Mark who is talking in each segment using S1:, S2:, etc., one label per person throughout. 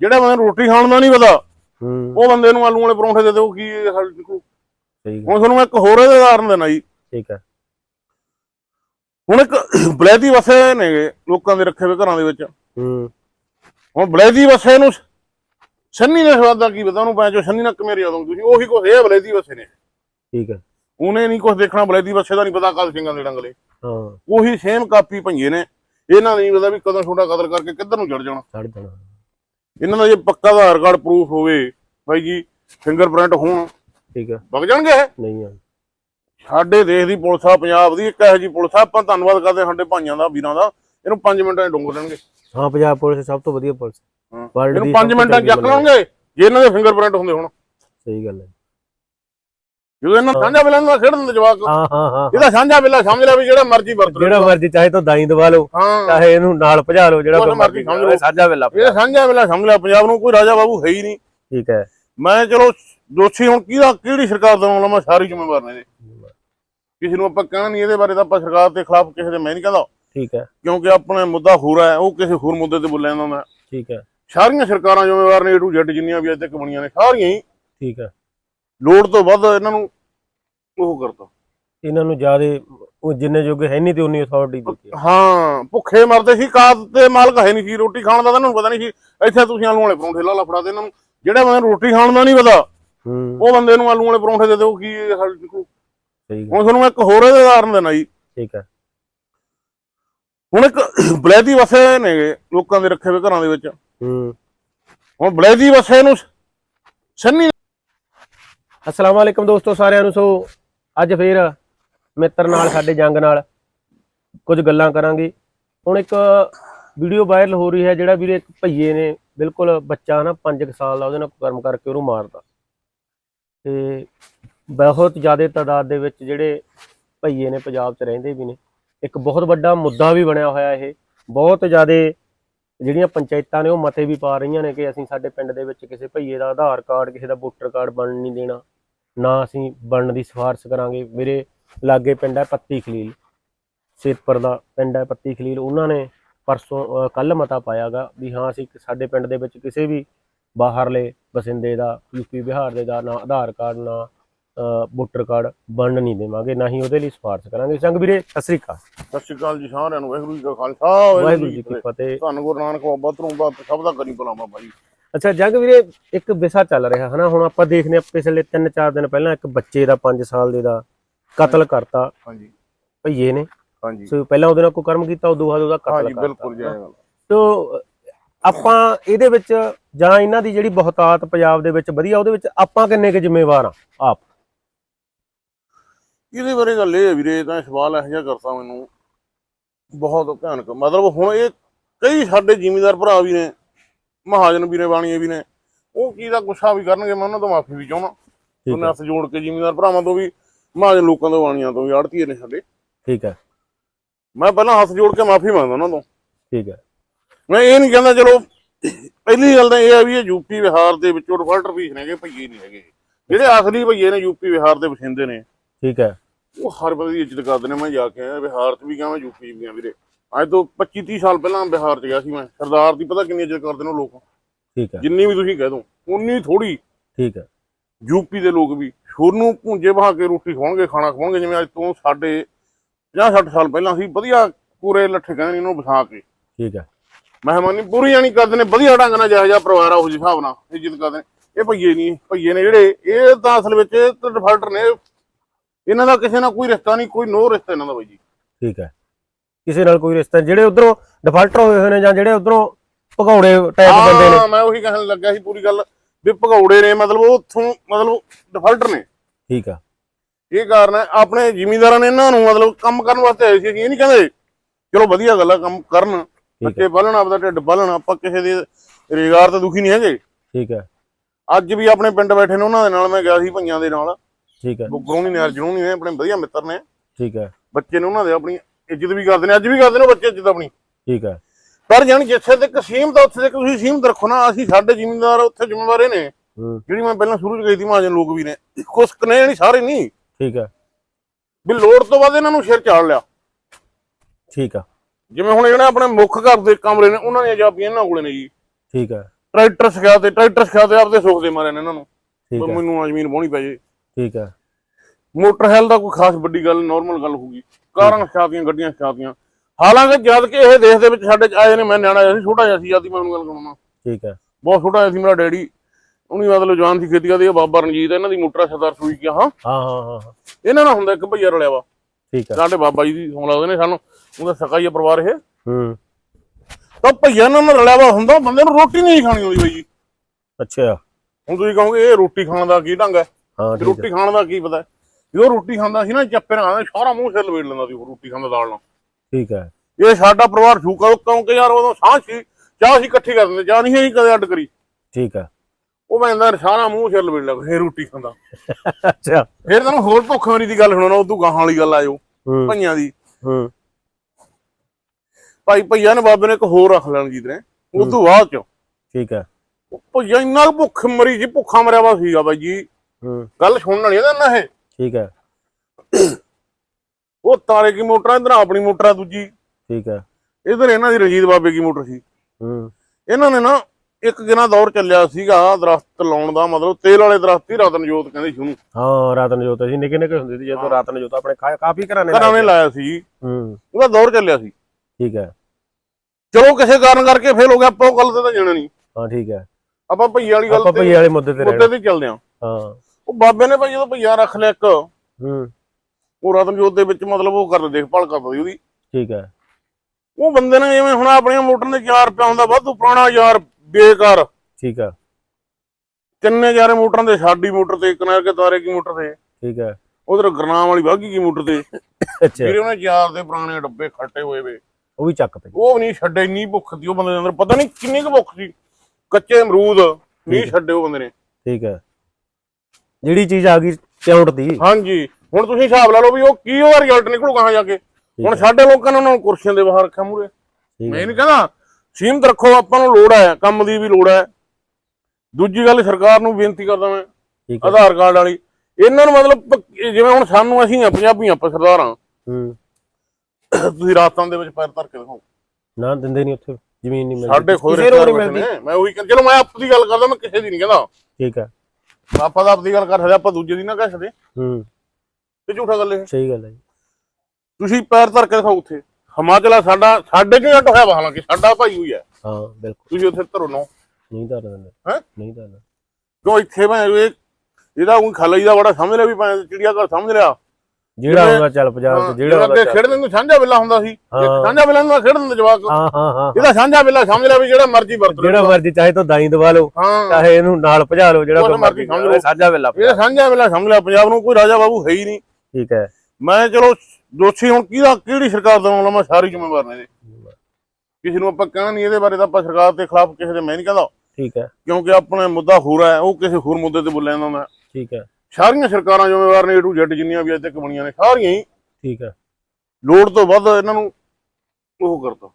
S1: ਜਿਹੜੇ ਬੰਦੇ ਨੂੰ ਰੋਟੀ ਖਾਣ ਦਾ ਨਹੀਂ ਪਤਾ
S2: ਹੂੰ।
S1: ਉਹ ਬੰਦੇ ਨੂੰ ਆਲੂ ਵਾਲੇ ਪਰੌਂਠੇ ਦੇ ਦਿਓ ਕੀ ਹੱਲ ਨਿਕਲੂ? ਹੁਣ ਤੁਹਾਨੂੰ ਮੈਂ ਇੱਕ ਹੋਰ ਇਹਦਾ ਉਦਾਹਰਨ ਦੇਣਾ ਜੀ।
S2: ਠੀਕ ਹੈ।
S1: ਹੁਣ ਇੱਕ ਬਲੈਤੀ ਵਸੇ ਨੇਗੇ ਲੋਕਾਂ ਦੇ ਰੱਖੇ ਹੋਏ ਘਰਾਂ ਦੇ ਵਿੱਚ।
S2: ਹੂੰ।
S1: ਹੁਣ ਬਲੈਤੀ ਵਸੇ ਨੂੰ ਸੰਨੀ ਦੇ ਸਵਾਦ ਦਾ ਕੀ ਪਤਾ ਉਹਨੂੰ ਪੈ ਚੋ ਸੰਨੀ ਨਾਲ ਕਮੇਰੀ ਆਦੋਂ ਤੁਸੀਂ ਉਹੀ ਕੁਛ ਇਹ ਬਲੈਤੀ ਵਸੇ ਨੇ।
S2: ਠੀਕ ਹੈ।
S1: ਉਹਨੇ ਨਹੀਂ ਕੁਛ ਦੇਖਣਾ ਬਲੈਤੀ ਵਸੇ ਦਾ ਨਹੀਂ ਪਤਾ ਕਦ ਸਿੰਘਾਂ ਦੇ ਡੰਗਲੇ।
S2: ਹਾਂ।
S1: ਉਹੀ ਸੇਮ ਕਾਪੀ ਭੰਗੇ ਨੇ। ਇਹਨਾਂ ਦਾ ਨਹੀਂ ਪਤਾ ਵੀ ਕਦੋਂ ਛੋਟਾ ਕਦਰ ਕਰਕੇ ਕਿੱਧਰ ਨੂੰ ਚੜ ਜਾਣਾ।
S2: ਛੱਡ ਦੇਣਾ
S1: ਇਹਨਾਂ ਦਾ ਜੇ ਪੱਕਾ ਆਧਾਰ ਕਾਰਡ ਪ੍ਰੂਫ ਹੋਵੇ ਬਾਈ ਜੀ ਫਿੰਗਰਪ੍ਰਿੰਟ ਹੋਣ
S2: ਠੀਕ ਹੈ
S1: ਵਗ ਜਾਣਗੇ? ਇਹ
S2: ਨਹੀਂ ਆ।
S1: ਸਾਡੇ ਦੇਸ਼ ਦੀ ਪੁਲਿਸ ਆ ਪੰਜਾਬ ਦੀ ਇੱਕ ਇਹੋ ਜੀ ਪੁਲਿਸ ਆ ਆਪਾਂ ਧੰਨਵਾਦ ਕਰਦੇ ਹਾਂ ਸਾਡੇ ਭਾਈਆਂ ਦਾ ਵੀਰਾਂ ਦਾ ਇਹਨੂੰ 5 ਮਿੰਟਾਂ 'ਚ ਡੁੰਗ ਦੇਣਗੇ।
S2: ਹਾਂ ਪੰਜਾਬ ਪੁਲਿਸ ਸਭ ਤੋਂ ਵਧੀਆ ਪੁਲਿਸ।
S1: ਹਾਂ।
S2: World
S1: ਇਹਨੂੰ
S2: ਦੀ
S1: 5
S2: ਸਭ ਤੋਂ
S1: ਮਿੰਟਾਂ 'ਚ ਚੱਕ
S2: ਚੰਗੀ
S1: ਲਾਂਗੇ ਜੇ ਇਹਨਾਂ ਦੇ ਫਿੰਗਰਪ੍ਰਿੰਟ ਹੁੰਦੇ ਹੁਣ।
S2: ਸਹੀ ਗੱਲ ਹੈ।
S1: ਜਦੋਂ ਇਹਨਾਂ ਦਾ ਸਾਂਝਾ ਬਿਲਾਂ ਦਾ ਖੇਡ ਦਿੰਦੇ ਜਵਾਕ।
S2: ਹਾਂ ਹਾਂ ਹਾਂ
S1: ਇਹਦਾ ਸਾਂਝਾ ਬਿੱਲਾ ਸਮਝ ਲੈ ਵੀ ਜਿਹੜਾ ਮਰਜ਼ੀ ਵਰਤ ਲਓ।
S2: ਜਿਹੜਾ ਮਰਜ਼ੀ ਚਾਹੇ ਤਾਂ ਦਾਈ ਦਵਾ ਲਓ ਚਾਹੇ ਇਹਨੂੰ ਨਾਲ ਭਜਾ ਲਓ ਜਿਹੜਾ ਕੋਈ
S1: ਮਰਜ਼ੀ ਸਮਝ ਲਓ।
S2: ਸਾਂਝਾ ਵੇਲਾ
S1: ਇਹਦਾ ਸਾਂਝਾ ਬਿੱਲਾ ਸਮਝ ਲਿਆ ਪੰਜਾਬ ਨੂੰ ਕੋਈ ਰਾਜਾ ਬਾਬੂ ਹੈ ਹੀ ਨਹੀਂ।
S2: ਠੀਕ ਹੈ।
S1: ਮੈਂ ਚਲੋ ਦੋਸ਼ੀ ਹੁਣ ਕਿਹਦਾ ਕਿਹੜੀ ਸਰਕਾਰ ਦਾ ਨਾਮ ਮੈਂ ਸਾਰੀ ਜ਼ਿੰਮੇਵਾਰ ਨੇ ਕਿਸੇ ਨੂੰ ਆਪਾਂ ਕਹਿਣਾ ਨਹੀਂ ਇਹਦੇ ਬਾਰੇ ਤਾਂ ਆਪਾਂ ਸਰਕਾਰ ਦੇ ਖਿਲਾਫ ਕਿਸੇ ਦੇ ਮੈਂ ਨਹੀਂ ਕਹਿੰਦਾ।
S2: ਠੀਕ ਹੈ।
S1: ਕਿਉਂਕਿ ਆਪਣਾ ਮੁੱਦਾ ਹੋਰ ਹੈ ਉਹ ਕਿਸੇ ਹੋਰ ਮੁੱਦੇ ਤੇ ਬੋਲਿਆ ਜਾਂਦਾ। ਮੈਂ
S2: ਠੀਕ ਹੈ।
S1: ਸਾਰੀਆਂ ਸਰਕਾਰਾਂ ਜ਼ਿੰਮੇਵਾਰ ਨੇ A to Z ਜਿੰਨੀਆਂ ਵੀ ਅੱਜ ਤੱਕ ਬਣੀਆਂ ਨੇ ਸਾਰੀਆਂ ਹੀ।
S2: ਠੀਕ ਹੈ।
S1: ਲੋੜ ਤੋਂ ਵੱਧ ਇਹਨਾਂ ਨੂੰ ਉਹ ਕਰਤਾ।
S2: ਇਹਨਾਂ ਨੂੰ ਜਿਆਦੇ ਉਹ ਜਿੰਨੇ ਜੋਗੇ ਹੈ ਨਹੀਂ ਤੇ ਉਨੀ ਅਥਾਰਟੀ ਦਿੱਤੀ
S1: ਹਾਂ। ਭੁੱਖੇ ਮਰਦੇ ਸੀ ਕਾਤ ਤੇ ਮਾਲਕ ਹੈ ਨਹੀਂ ਸੀ ਰੋਟੀ ਖਾਣ ਦਾ ਤਾਂ ਇਹਨਾਂ ਨੂੰ ਪਤਾ ਨਹੀਂ ਸੀ। ਇੱਥੇ ਤੁਸੀਂ ਆਲੂ ਵਾਲੇ ਪਰੌਂਠੇ ਲਾ ਲਾ ਫੜਾ ਦੇ ਇਹਨਾਂ ਨੂੰ। ਜਿਹੜੇ ਬੰਦੇ ਨੂੰ ਰੋਟੀ ਖਾਣ ਦਾ ਨਹੀਂ ਪਤਾ ਉਹ ਬੰਦੇ ਨੂੰ ਆਲੂ ਵਾਲੇ ਪਰੌਂਠੇ ਦੇ ਦਿਓ ਕੀ ਹੁਣ ਤੁਹਾਨੂੰ ਮੈਂ ਇੱਕ ਹੋਰ ਉਦਾਹਰਨ ਦੇਣਾ ਜੀ।
S2: ਠੀਕ ਹੈ।
S1: ਹੁਣ ਇੱਕ ਬਲੈਤੀ ਵਸੇ ਨੇਗੇ ਲੋਕਾਂ ਦੇ ਰੱਖੇ ਹੋਏ ਘਰਾਂ ਦੇ ਵਿੱਚ।
S2: ਹੂੰ।
S1: ਹੁਣ ਬਲੈਤੀ ਵਸੇ ਨੂੰ ਸੰਨੀ
S2: ਅਸਲਾਮ ਵਾਲੇਕਮ ਦੋਸਤੋ ਸਾਰਿਆਂ ਨੂੰ। ਸੋ ਅੱਜ ਫੇਰ ਮਿੱਤਰ ਨਾਲ, ਸਾਡੇ ਜੰਗ ਨਾਲ ਕੁਝ ਗੱਲਾਂ ਕਰਾਂਗੇ। ਹੁਣ ਇੱਕ ਵੀਡੀਓ ਵਾਇਰਲ ਹੋ ਰਹੀ ਹੈ, ਜਿਹੜਾ ਵੀਰੇ ਇੱਕ ਭਈਏ ਨੇ, ਬਿਲਕੁਲ ਬੱਚਾ ਨਾ 5 ਸਾਲ ਦਾ, ਉਹਦੇ ਨਾਲ ਕਰਮ ਕਰਕੇ ਉਹਨੂੰ ਮਾਰਦਾ ਤੇ ਬਹੁਤ ਜ਼ਿਆਦਾ ਤਾਦਾਦ ਦੇ ਵਿੱਚ ਜਿਹੜੇ ਭਈਏ ਨੇ, ਪੰਜਾਬ 'ਚ ਰਹਿੰਦੇ ਵੀ ਨੇ, ਇੱਕ ਬਹੁਤ ਵੱਡਾ ਮੁੱਦਾ ਵੀ ਬਣਿਆ ਹੋਇਆ ਇਹ। ਬਹੁਤ ਜ਼ਿਆਦਾ ਜਿਹੜੀਆਂ ਪੰਚਾਇਤਾਂ ਨੇ, ਉਹ ਮਤੇ ਵੀ ਪਾ ਰਹੀਆਂ ਨੇ ਕਿ ਅਸੀਂ ਸਾਡੇ ਪਿੰਡ ਦੇ ਵਿੱਚ ਕਿਸੇ ਭਈਏ ਦਾ ਆਧਾਰ ਕਾਰਡ, ਕਿਸੇ ਦਾ ਵੋਟਰ ਕਾਰਡ ਬਣਨ ਨਹੀਂ ਦੇਣਾ। ਨਾ ਅਸੀਂ ਬਣਨ ਦੀ ਸਿਫਾਰਿਸ਼ ਕਰਾਂਗੇ। ਮੇਰੇ ਲਾਗੇ ਪਿੰਡ ਹੈ ਪੱਤੀ ਖਲੀਲ। ਸੇਤਪੁਰ ਦਾ ਪਿੰਡ ਹੈ ਪੱਤੀ ਖਲੀਲ। ਉਹਨਾਂ ਨੇ ਪਰਸੋਂ ਕੱਲ ਮਤਾ ਪਾਇਆਗਾ ਵੀ ਹਾਂ ਅਸੀਂ ਸਾਡੇ ਪਿੰਡ ਦੇ ਵਿੱਚ ਕਿਸੇ ਵੀ ਬਾਹਰਲੇ ਬਸਿੰਦੇ ਦਾ ਯੂਪੀ ਬਿਹਾਰ ਦੇ ਦਾ ਨਾ ਆਧਾਰ ਕਾਰਡ ਨਾ ਵੋਟਰ ਕਾਰਡ ਬਣਨ ਨਹੀਂ ਦੇਵਾਂਗੇ। ਨਾ ਹੀ ਉਹਦੇ ਲਈ ਸਿਫਾਰਿਸ਼ ਕਰਾਂਗੇ। ਚੰਗ ਵੀਰੇ ਸਤਿ ਸ੍ਰੀ ਅਕਾਲ।
S1: ਸਤਿ ਸ਼੍ਰੀ ਅਕਾਲ ਜੀ ਸਾਰਿਆਂ ਨੂੰ। ਵਾਹਿਗੁਰੂ ਜੀ ਕਾ ਖਾਲਸਾ
S2: ਵਾਹਿਗੁਰੂ ਜੀ ਕੀ ਫਤਿਹ।
S1: ਧੰਨ ਗੁਰੂ ਨਾਨਕ ਬਾਬਾ ਧਰੂ ਬਾਬਾ ਸਭ ਦਾ ਕਰੀ ਭਲਾ ਬਾਬਾ ਜੀ
S2: ਅੱਛਾ ਜੰਗ ਵੀਰੇ ਇੱਕ ਵਿਸਾ ਚੱਲ ਰਿਹਾ ਹਨਾ? ਹੁਣ ਆਪਾਂ ਦੇਖਨੇ ਆ ਪਿਛਲੇ 3-4 ਦਿਨ ਪਹਿਲਾਂ ਇੱਕ ਬੱਚੇ ਦਾ 5 ਸਾਲ ਦੇ ਦਾ ਕਤਲ ਕਰਤਾ।
S1: ਹਾਂਜੀ।
S2: ਭਈਏ ਨੇ।
S1: ਹਾਂਜੀ।
S2: ਸੋ ਪਹਿਲਾਂ ਉਹਦੇ ਨਾਲ ਕੋਈ ਕਰਮ ਕੀਤਾ ਉਦੋਂ ਬਾਅਦ ਉਹਦਾ ਕਤਲ
S1: ਹਾਂਜੀ
S2: ਕਰਤਾ।
S1: ਬਿਲਕੁਲ ਜੀ ਇਹ ਗੱਲ।
S2: ਤੋ ਆਪਾਂ ਇਹਦੇ ਵਿੱਚ ਜਾਂ ਇਹਨਾਂ ਦੀ ਜਿਹੜੀ ਬਹੁਤਾਤ ਪੰਜਾਬ ਦੇ ਵਿੱਚ ਵਧੀਆ ਉਹਦੇ ਵਿੱਚ ਆਪਾਂ ਕਿੰਨੇ ਕੁ ਜ਼ਿੰਮੇਵਾਰ ਆ ਆਪ?
S1: ਇਹਦੇ ਬਾਰੇ ਗੱਲ ਇਹ ਹੈ ਵੀਰੇ ਤਾਂ ਸਵਾਲ ਇਹੋ ਜਿਹਾ ਕਰਤਾ ਮੈਨੂੰ। ਬਹੁਤ ਭਿਆਨਕ ਮਤਲਬ ਹੁਣ ਇਹ ਕਈ ਸਾਡੇ ਜ਼ਿਮੀਂਦਾਰ ਭਰਾ ਵੀ ਨੇ। ਮਹਾਜਨ ਵੀ ਨੇ ਬਾਣੀਏ ਵੀ ਨੇ। ਉਹ ਕੀ ਦਾ ਗੁੱਸਾ ਵੀ ਕਰਨਗੇ ਮੈਂ ਉਹਨਾਂ ਤੋਂ ਮਾਫੀ ਵੀ ਚਾਹੁੰਦਾ। ਉਹਨੇ ਹੱਥ ਜੋੜ ਕੇ ਜ਼ਿਮੀਂਦਾਰ ਭਰਾਵਾਂ ਤੋਂ ਵੀ ਮਹਾਜਨ ਲੋਕਾਂ ਤੋਂ ਬਾਣੀਆਂ ਤੋਂ ਵੀ ਆੜਤੀਏ ਨੇ ਸਾਡੇ।
S2: ਠੀਕ ਹੈ।
S1: ਮੈਂ ਪਹਿਲਾਂ ਹੱਥ ਜੋੜ ਕੇ ਮਾਫੀ ਮੰਗਦਾ ਉਹਨਾਂ ਤੋਂ।
S2: ਠੀਕ ਹੈ।
S1: ਮੈਂ ਇਹ ਨਹੀਂ ਕਹਿੰਦਾ ਚਲੋ ਪਹਿਲੀ ਗੱਲ ਤਾਂ ਇਹ ਹੈ ਵੀ ਇਹ ਯੂਪੀ ਬਿਹਾਰ ਦੇ ਵਿੱਚੋਂ ਡਿਫਾਲਟਰ ਵੀ ਨੇਗੇ ਭਈਏ ਨਹੀਂ ਹੈਗੇ। ਜਿਹੜੇ ਅਸਲੀ ਭਈਏ ਨੇ ਯੂਪੀ ਬਿਹਾਰ ਦੇ ਵਸਿੰਦੇ ਨੇ।
S2: ਠੀਕ ਹੈ।
S1: ਉਹ ਹਰ ਬੰਦੇ ਦੀ ਇੱਜ਼ਤ ਕਰਦੇ ਨੇ। ਮੈਂ ਜਾ ਕੇ ਆਇਆ ਬਿਹਾਰ 'ਚ ਵੀ ਗਿਆ ਮੈਂ ਯੂਪੀ ਵੀ ਗਿਆ ਵੀਰੇ। ਅੱਜ ਤੋਂ 25 30 ਸਾਲ ਪਹਿਲਾਂ ਬਿਹਾਰ 'ਚ ਗਿਆ ਸੀ ਮੈਂ। ਸਰਦਾਰ ਦੀ ਪਤਾ ਕਿੰਨੀ ਇੱਜ਼ਤ ਕਰਦੇ ਨੇ ਉਹ ਲੋਕ।
S2: ਠੀਕ ਹੈ।
S1: ਜਿੰਨੀ ਵੀ ਤੁਸੀਂ ਕਹਿ ਦੋ ਉਨੀ ਥੋੜੀ
S2: ਠੀਕ ਹੈ।
S1: ਯੂਪੀ ਦੇ ਲੋਕ ਵੀ ਸ਼ੁਰ ਨੂੰ ਭੁੰਜੇ ਬਹਾ ਕੇ ਰੋਟੀ ਖਵਾਉਣਗੇ ਖਾਣਾ ਖਵਾਉਣਗੇ ਜਿਵੇਂ ਅੱਜ ਤੋਂ ਸਾਡੇ 50 60 ਸਾਲ ਪਹਿਲਾਂ ਸੀ ਵਧੀਆ ਪੂਰੇ ਲੱਠੇ ਕਹਿੰਦੇ ਨੇ ਇਹਨੂੰ ਵਸਾ ਕੇ।
S2: ਠੀਕ ਹੈ।
S1: ਮਹਿਮਾਨੀ ਪੂਰੀ ਜਾਨੀ ਕਰਦੇ ਨੇ ਵਧੀਆ ਢੰਗ ਨਾਲ ਜਿਹੋ ਜਿਹਾ ਪਰਿਵਾਰ ਆ ਉਹ ਜਿਹੇ ਹਿਸਾਬ ਨਾਲ ਇੱਜ਼ਤ ਕਰਦੇ ਨੇ। ਇਹ ਭਈਏ ਨਹੀਂ ਭਈਏ ਨੇ ਜਿਹੜੇ ਇਹ ਤਾਂ ਅਸਲ ਵਿੱਚ ਡਿਫਾਲਟਰ ਨੇ। ਇਹਨਾਂ ਦਾ ਕਿਸੇ ਨਾਲ ਕੋਈ ਰਿਸ਼ਤਾ ਨਹੀਂ ਕੋਈ ਨੋ ਰਿਸ਼ਤਾ ਇਹਨਾਂ ਦਾ ਬਾਈ ਜੀ।
S2: ਠੀਕ ਹੈ। ਕਿਸੇ ਨਾਲ ਕੋਈ ਰਿਸ਼ਤਾ ਜਿਹੜੇ ਉਧਰੋਂ ਡਿਫਾਲਟਰ ਹੋਏ ਹੋਏ ਨੇ ਜਾਂ ਜਿਹੜੇ ਉਧਰੋਂ ਭਗੌੜੇ ਟਾਈਪ ਬੰਦੇ ਨੇ।
S1: ਹਾਂ ਮੈਂ ਉਹੀ ਕਹਿਣ ਲੱਗਾ ਸੀ ਪੂਰੀ ਗੱਲ ਵੀ ਭਗੌੜੇ ਨੇ ਮਤਲਬ ਉਹ ਉੱਥੋਂ ਮਤਲਬ ਡਿਫਾਲਟਰ ਨੇ।
S2: ਠੀਕ ਆ।
S1: ਇਹ ਕਾਰਨ ਹੈ ਆਪਣੇ ਜ਼ਿਮੀਂਦਾਰਾਂ ਨੇ ਇਹਨਾਂ ਨੂੰ ਮਤਲਬ ਕੰਮ ਕਰਨ ਵਾਸਤੇ ਆਏ ਸੀ ਇਹ ਨਹੀਂ ਕਹਿੰਦੇ ਚਲੋ ਵਧੀਆ ਗੱਲ ਆ ਕੰਮ ਕਰਨ ਬੱਚੇ ਪਾਲਣ ਆਪਦਾ ਢਿੱਡ ਪਾਲਣ ਆਪਾਂ ਕਿਸੇ ਦੇ ਰੇਗਾਰ ਤੋਂ ਦੁਖੀ ਨਹੀਂ ਹੈਗੇ।
S2: ਠੀਕ ਹੈ
S1: ਅੱਜ ਵੀ ਆਪਣੇ ਪਿੰਡ ਬੈਠੇ ਨੇ ਉਹਨਾਂ ਦੇ ਨਾਲ ਮੈਂ ਗਿਆ ਸੀ ਭਈਆਂ ਦੇ ਨਾਲ।
S2: ਠੀਕ ਹੈ
S1: ਗੁਰੂਣੀ ਨੇ ਅਰਜੁਨੀ ਨੇ ਆਪਣੇ ਵਧੀਆ ਮਿੱਤਰ ਨੇ।
S2: ਠੀਕ ਹੈ
S1: ਬੱਚੇ ਨੇ ਉਹਨਾਂ ਦੇ ਆਪਣੀ ਇੱਜ਼ਤ ਵੀ ਕਰਦੇ ਨੇ ਅੱਜ ਵੀ ਕਰਦੇ ਨੇ ਉਹ ਬੱਚੇ ਇੱਜ਼ਤ ਆਪਣੀ।
S2: ਠੀਕ ਹੈ।
S1: ਪਰ ਜਾਨ ਜਿੱਥੇ ਤੱਕ ਸੀਮਤ ਆ ਉੱਥੇ ਤੱਕ ਤੁਸੀਂ ਸੀਮਤ ਰੱਖੋ ਨਾ ਅਸੀਂ ਸਾਡੇ ਜ਼ਿਮੀਂਦਾਰ ਉੱਥੇ ਜ਼ਿੰਮੇਵਾਰੇ ਨੇ। ਜਿਹੜੀ ਮੈਂ ਪਹਿਲਾਂ ਸ਼ੁਰੂ ਚ ਗਈ ਸੀ ਮਹਾਜਨ ਲੋਕ ਵੀ ਨੇ। ਕੁਛ ਨੇ ਨਹੀਂ ਸਾਰੇ ਨਹੀਂ।
S2: ਠੀਕ ਹੈ।
S1: ਵੀ ਲੋੜ ਤੋਂ ਬਾਅਦ ਇਹਨਾਂ ਨੂੰ ਸਿਰ ਚਾੜ ਲਿਆ।
S2: ਠੀਕ ਆ
S1: ਜਿਵੇਂ ਹੁਣ ਜਿਹੜੇ ਆਪਣੇ ਮੁੱਖ ਘਰ ਦੇ ਕਮਰੇ ਨੇ ਉਹਨਾਂ ਦੀਆਂ ਚਾਬੀਆਂ ਇਹਨਾਂ ਕੋਲੇ ਨੇ ਜੀ।
S2: ਠੀਕ ਹੈ।
S1: ਟਰੈਕਟਰ ਸਿਖਾ ਤੇ ਟਰੈਕਟਰ ਸਿਖਾ ਤੇ ਆਪਦੇ ਸੁੱਖ ਦੇ ਮਾਰੇ ਨੇ ਇਹਨਾਂ ਨੂੰ।
S2: ਠੀਕ ਹੈ।
S1: ਮੈਨੂੰ ਆ ਜ਼ਮੀਨ ਵਾਹੁਣੀ ਪੈ ਜੇ।
S2: ਠੀਕ ਹੈ।
S1: ਮੋਟਰਸਾਈਕਲ ਦਾ ਕੋਈ ਖਾਸ ਵੱਡੀ ਗੱਲ ਨਾਰਮਲ ਗੱਲ ਹੋਊਗੀ। ਕਾਰਾਂ ਸਿਖਾਤੀਆਂ ਗੱਡੀਆਂ ਸਿਖਾਤੀਆਂ ਹਾਲਾਂਕਿ ਜਦ ਕਿ ਇਹ ਦੇਸ਼ ਦੇ ਵਿੱਚ ਸਾਡੇ ਚ ਆਏ ਨੇ ਮੈਂ ਨਿਆਣਾ ਜਿਹਾ ਸੀ ਛੋਟਾ ਜਿਹਾ ਸੀ ਆਦੀ ਮੈਂ ਉਹਨੂੰ ਗੱਲ ਕਰਾਉਣਾ।
S2: ਠੀਕ ਹੈ।
S1: ਬਹੁਤ ਛੋਟਾ ਜਿਹਾ ਸੀ ਮੇਰਾ ਡੈਡੀ ਉਹਨੀ ਮਤਲਬ ਜਵਾਨ ਸੀ ਖੇਤੀ ਕਰਦੇ ਇਹ ਬਾਬਾ ਰਣਜੀਤ ਇਹਨਾਂ ਦੀ ਮੋਟਰ ਸਰਦਾਰ ਸੂਈ ਗਿਆ ਹਾਂ।
S2: ਹਾਂ ਹਾਂ ਹਾਂ
S1: ਇਹਨਾਂ ਨਾਲ ਹੁੰਦਾ ਇੱਕ ਭਈਆ ਰਲਿਆ ਵਾ।
S2: ਠੀਕ ਹੈ।
S1: ਸਾਡੇ ਬਾਬਾ ਜੀ ਦੀ ਹਮਲਾ ਉਹਦੇ ਨੇ ਸਾਨੂੰ ਉਹਦਾ ਸਕਾ ਹੀ ਆ ਪਰਿਵਾਰ ਇਹ।
S2: ਹੂੰ।
S1: ਤਾਂ ਭਈਆ ਨਾਲ ਰਲਿਆ ਵਾ ਹੁੰਦਾ ਬੰਦੇ ਨੂੰ ਰੋਟੀ ਨਹੀਂ ਖਾਣੀ ਆਉਂਦੀ ਬਈ ਜੀ।
S2: ਅੱਛਾ।
S1: ਹੁਣ ਤੁਸੀਂ ਕਹੋਗੇ ਇਹ ਰੋਟੀ ਖਾਣ ਦਾ ਕੀ ਢੰਗ ਹੈ? ਰੋਟੀ ਖਾਣ ਦਾ ਕੀ ਪਤਾ ਜਦੋਂ ਰੋਟੀ ਖਾਂਦਾ ਸੀ ਨਾ ਚੱਪੇ ਨਾਲ ਖਾਂਦਾ ਸਾਰਾ ਮੂੰਹ ਸਿਰ ਲਵੇੜ ਲੈਂਦਾ ਸੀ ਉਹ ਰੋਟੀ ਖਾਂਦਾ ਦਾਲ ਨਾਲ।
S2: ਠੀਕ ਹੈ।
S1: ਇਹ ਸਾਡਾ ਪਰਿਵਾਰ ਸ਼ੂਕਾ ਕਿਉਂਕਿ ਯਾਰ ਉਦੋਂ ਸਾਹ ਸੀ ਚਾਹ ਸੀ ਇਕੱਠੀ ਕਰ ਦਿੰਦੇ ਚਾਹ ਨਹੀਂ ਅਸੀਂ ਕਦੇ ਅੱਡ ਕਰੀ।
S2: ਠੀਕ ਹੈ।
S1: ਉਹ ਮੈਂ ਅੰਦਰ ਸਾਰਾ ਮੂੰਹ ਸਿਰ ਲਵੇੜ ਲਿਆ ਫੇਰ ਰੋਟੀ ਖਾਂਦਾ।
S2: ਅੱਛਾ।
S1: ਫੇਰ ਤੈਨੂੰ ਹੋਰ ਭੁੱਖ ਮਰੀ ਦੀ ਗੱਲ ਸੁਣਾਉਣਾ ਉਦੋਂ ਗਾਹਾਂ ਵਾਲੀ ਗੱਲ ਆਇਓ ਭਈਆਂ ਦੀ।
S2: ਹੂੰ।
S1: ਭਾਈ ਭਈਆ ਨੇ ਬਾਬੇ ਨੇ ਇੱਕ ਹੋਰ ਰੱਖ ਲੈਣ ਜੀ ਨੇ ਤੋਂ ਬਾਅਦ ਚ।
S2: ਠੀਕ ਹੈ।
S1: ਉਹ ਭਈਆ ਇੰਨਾ ਭੁੱਖ ਮਰੀ ਜੀ ਭੁੱਖਾ ਮਰਿਆ ਵਾ ਸੀਗਾ ਬਾਈ ਜੀ। ਗੱਲ ਸੁਣਨ ਵਾਲੀ ਇਹਦਾ ਨਾ ਇਹ।
S2: ਠੀਕ ਹੈ।
S1: ਉਹ ਤਾਰੇ ਕੀ ਮੋਟਰ ਆ, ਇੱਧਰ ਆਪਣੀ ਮੋਟਰ ਆ ਦੂਜੀ।
S2: ਠੀਕ ਹੈ।
S1: ਇਧਰ ਇਹਨਾਂ ਦੀ ਰਜੀਤ ਬਾਬੇ ਕੀ ਮੋਟਰ ਸੀ।
S2: ਹੂੰ।
S1: ਇਹਨਾਂ ਨੇ ਨਾ ਇੱਕ ਦਿਨਾਂ ਦੌਰ ਚੱਲਿਆ ਸੀਗਾ ਦਰਖਤ ਲਾਉਣ ਦਾ ਮਤਲਬ ਤੇਲ ਵਾਲੇ ਦਰਖਤ ਹੀ ਰਤਨ ਜੋਤ ਕਹਿੰਦੇ ਸੀ ਉਹਨੂੰ।
S2: ਹਾਂ ਰਤਨ ਜੋਤ ਅਸੀਂ ਨਿੱਕੇ ਨਿੱਕੇ ਹੁੰਦੇ ਸੀ ਜਦੋਂ ਰਤਨ ਜੋਤ ਆਪਣੇ ਕਾਫੀ ਘਰਾਂ ਨੇ
S1: ਘਰਾਂ ਨੇ ਲਾਇਆ ਸੀ।
S2: ਹੂੰ।
S1: ਉਹਦਾ ਦੌਰ ਚੱਲਿਆ ਸੀ।
S2: ਠੀਕ ਹੈ।
S1: ਚਲੋ ਕਿਸੇ ਕਾਰਨ ਕਰਕੇ ਫੇਲ ਹੋ ਗਿਆ ਆਪਾਂ ਉਹ ਗੱਲ ਤੇ ਤਾਂ ਜਾਣਾ ਨਹੀਂ।
S2: ਹਾਂ ਠੀਕ ਹੈ।
S1: ਆਪਾਂ ਭਈਆ ਵਾਲੀ ਗੱਲ
S2: ਆਪਾਂ
S1: ਤੇ
S2: ਭਈ ਵਾਲੇ ਮੁੱਦੇ ਤੇ
S1: ਮੁੱਦੇ ਤੇ ਚੱਲਦੇ ਆਂ
S2: ਹਾਂ।
S1: ਉਹ ਬਾਬੇ ਨੇ ਭਾਈ ਜਦੋਂ ਭਈਆ ਰੱਖ ਲਿਆ ਇੱਕ
S2: ਹੂੰ।
S1: ਉਹ ਰਤਨ ਜੋਤ ਦੇ ਵਿੱਚ ਮਤਲਬ ਉਹ ਕਰਦੇ ਦੇਖਭਾਲ ਕਰਦਾ ਸੀ ਉਹਦੀ।
S2: ਠੀਕ ਹੈ।
S1: ਉਹ ਬੰਦੇ ਨੇ ਜਿਵੇਂ ਹੁਣ ਆਪਣੀਆਂ ਮੋਟਰ ਦੇ 4 ਰੁਪਏ ਹੁੰਦਾ ਵਾਧੂ ਪੁਰਾਣਾ ਯਾਰ ਬੇਕਾਰ।
S2: ਠੀਕ ਹੈ।
S1: ਤਿੰਨੇ ਚਾਰੇ ਮੋਟਰਾਂ ਦੇ ਸਾਡੀ ਮੋਟਰ ਤੇ ਕਿਨਾਰੇ ਕੇ ਤਾਰੇ ਕੀ ਮੋਟਰ ਤੇ।
S2: ਠੀਕ ਹੈ।
S1: ਉਧਰ ਗਰਨਾਮ ਵਾਲੀ ਬਾਗੀ ਕੀ ਮੋਟਰ ਤੇ।
S2: ਅੱਛਾ।
S1: ਵੀਰੇ ਉਹਨੇ ਯਾਰ ਦੇ ਪੁਰਾਣੇ ਡੱਬੇ ਖੱਟੇ ਹੋਏ ਵੇ।
S2: ਉਹ ਵੀ ਚੱਕ ਪਈ
S1: ਉਹ ਨਹੀਂ ਛੱਡੇ ਇੰਨੀ ਭੁੱਖ ਸੀ ਉਹ ਬੰਦੇ ਦੇ ਅੰਦਰ। ਪਤਾ ਨਹੀਂ ਕਿੰਨੀ ਕੁ ਭੁੱਖ ਸੀ। ਕੱਚੇ ਅਮਰੂਦ ਨਹੀਂ ਛੱਡੇ ਉਹ ਬੰਦੇ ਨੇ।
S2: ਠੀਕ ਹੈ। ਜਿਹੜੀ ਚੀਜ਼ ਆ ਗਈ ਚੌਂਟ ਦੀ
S1: ਹਾਂਜੀ। ਹੁਣ ਤੁਸੀਂ ਹਿਸਾਬ ਲਾ ਲਓ ਵੀ ਉਹ ਕੀ ਉਹਦਾ ਰਿਜ਼ਲਟ ਨਿਕਲੂ ਕਹਾਂ ਜਾ ਕੇ? ਹੁਣ ਸਾਡੇ ਲੋਕਾਂ ਨੇ ਉਹਨਾਂ ਨੂੰ ਕੁਰਸੀਆਂ ਦੇ ਬਾਹਰ ਰੱਖਿਆ ਮੂਰੇ ਮੈਂ ਨਹੀਂ ਕਹਿੰਦਾ ਸੀਮਤ ਰੱਖੋ ਆਪਾਂ ਨੂੰ ਲੋੜ ਹੈ ਕੰਮ ਦੀ ਵੀ ਲੋੜ ਹੈ। ਦੂਜੀ ਗੱਲ ਸਰਕਾਰ ਨੂੰ ਬੇਨਤੀ ਕਰਦਾ ਮੈਂ ਆਧਾਰ ਕਾਰਡ ਵਾਲੀ। ਇਹਨਾਂ ਨੂੰ ਮਤਲਬ ਜਿਵੇਂ ਹੁਣ ਸਾਨੂੰ ਅਸੀਂ ਆ ਪੰਜਾਬੀਆਂ ਆਪਾਂ ਸਰਦਾਰਾਂ।
S2: ਹੂੰ।
S1: ਤੁਸੀਂ ਰਾਤਾਂ ਦੇ ਵਿੱਚ ਪੈਰ ਧਰ ਕੇ ਦਿਖਾਓ।
S2: ਨਾ ਦਿੰਦੇ ਨਹੀਂ ਉੱਥੇ ਜ਼ਮੀਨ ਨਹੀਂ ਮਿਲਦੀ।
S1: ਸਾਡੇ ਖੋਰੇ ਮੈਂ ਉਹੀ ਚਲੋ ਮੈਂ ਆਪਣੀ ਗੱਲ ਕਰਦਾ ਮੈਂ ਕਿਸੇ ਦੀ ਨਹੀਂ ਕਹਿੰਦਾ।
S2: ਠੀਕ ਹੈ।
S1: ਆਪਾਂ ਤਾਂ ਆਪਣੀ ਗੱਲ ਕਰ ਸਕਦੇ ਆਪਾਂ ਦੂਜੇ ਦੀ ਨਾ ਸਕਦੇ।
S2: ਹੂੰ।
S1: ਤੇ ਝੂਠਾ ਗੱਲ ਇਹ।
S2: ਸਹੀ ਗੱਲ ਹੈ ਜੀ।
S1: ਤੁਸੀਂ ਪੈਰ ਧਰ ਕੇ ਦਿਖਾਓ ਉੱਥੇ। ਹਿਮਾਚਲ ਸਾਡਾ ਸਾਡੇ ਚ ਜੱਟ ਹੋਇਆ ਵਾ ਹਾਲਾਂਕਿ ਸਾਡਾ ਭਾਈ ਹੋਈ ਹੈ।
S2: ਹਾਂ ਬਿਲਕੁਲ।
S1: ਤੁਸੀਂ ਉੱਥੇ ਧਰੋ ਨਾ।
S2: ਨਹੀਂ ਧਰ ਦਿੰਦੇ।
S1: ਹੈਂ?
S2: ਨਹੀਂ ਧਰਨਾ
S1: ਕਿਉਂ ਇੱਥੇ ਮੈਂ ਇਹ ਇਹਦਾ ਉਹ ਖਲਾਈ ਦਾ ਬੜਾ ਸਮਝ ਲਿਆ ਵੀ ਭਾਵੇਂ ਚਿੜੀਆ ਘਰ ਸਮਝ ਲਿਆ।
S2: ਜਿਹੜਾ ਹੁੰਦਾ ਚੱਲ ਪੰਜਾਬ ਚ ਜਿਹੜਾ
S1: ਅੱਗੇ ਖੇਡਦੇ ਨੂੰ ਸਾਂਝਾ ਵੇਲਾ ਹੁੰਦਾ ਸੀ। ਸਾਂਝਾ ਵੇਲਾ ਨੂੰ ਖੇਡਦੇ ਹੁੰਦੇ ਜਵਾਕ।
S2: ਹਾਂ ਹਾਂ ਹਾਂ
S1: ਇਹਦਾ ਸਾਂਝਾ ਵੇਲਾ ਸਮਝ ਲਿਆ ਵੀ ਜਿਹੜਾ ਮਰਜ਼ੀ ਵਰਤ ਲਓ।
S2: ਜਿਹੜਾ ਮਰਜ਼ੀ ਚਾਹੇ ਤਾਂ ਦਾਈ ਦਵਾ ਲਓ ਚਾਹੇ ਇਹਨੂੰ ਨਾਲ ਭਜਾ ਲਓ ਜਿਹੜਾ
S1: ਮਰਜ਼ੀ
S2: ਸਮਝ
S1: ਲਓ।
S2: ਸਾਜਾ ਵੇਲਾ
S1: ਇਹਦਾ ਸਾਂਝਾ ਵੇਲਾ ਸਮਝ ਲਿਆ ਪੰਜਾਬ ਨੂੰ ਕੋਈ ਰਾਜਾ ਬਾਬੂ ਹੈ ਹੀ ਨਹੀਂ।
S2: ਠੀਕ ਹੈ।
S1: ਮੈਂ ਚਲੋ ਦੋਸ਼ੀ ਹੁਣ ਕਿਹਦਾ ਕਿਹੜੀ ਸਰਕਾਰ ਦਾ ਮਾਮਲਾ ਮੈਂ ਸਾਰੀ ਜ਼ਿੰਮੇਵਾਰ ਨੇ ਕਿਸੇ ਨੂੰ ਆਪਾਂ ਕਹਿਣਾ ਨਹੀਂ ਇਹਦੇ ਬਾਰੇ ਤਾਂ ਆਪਾਂ ਸਰਕਾਰ ਦੇ ਖਿਲਾਫ ਕਿਸੇ ਦੇ ਮੈਂ ਨਹੀਂ ਕਹਿੰਦਾ।
S2: ਠੀਕ ਹੈ।
S1: ਕਿਉਂਕਿ ਆਪਣਾ ਮੁੱਦਾ ਹੋਰ ਹੈ ਉਹ ਕਿਸੇ ਹੋਰ ਮੁੱਦੇ ਤੇ ਬੋਲਿਆ ਜਾਂਦਾ ਮੈਂ।
S2: ਠੀਕ ਹੈ।
S1: ਸਾਰੀਆਂ ਸਰਕਾਰਾਂ ਜ਼ਿੰਮੇਵਾਰ ਨੇ ਟੂ ਜ਼ੈਡ ਜਿੰਨੀਆਂ ਵੀ ਅੱਜ ਤੱਕ ਬਣੀਆਂ ਨੇ ਸਾਰੀਆਂ ਹੀ।
S2: ਠੀਕ ਹੈ
S1: ਲੋੜ ਤੋਂ ਵੱਧ ਇਹਨਾਂ ਨੂੰ ਉਹ ਕਰਤਾ।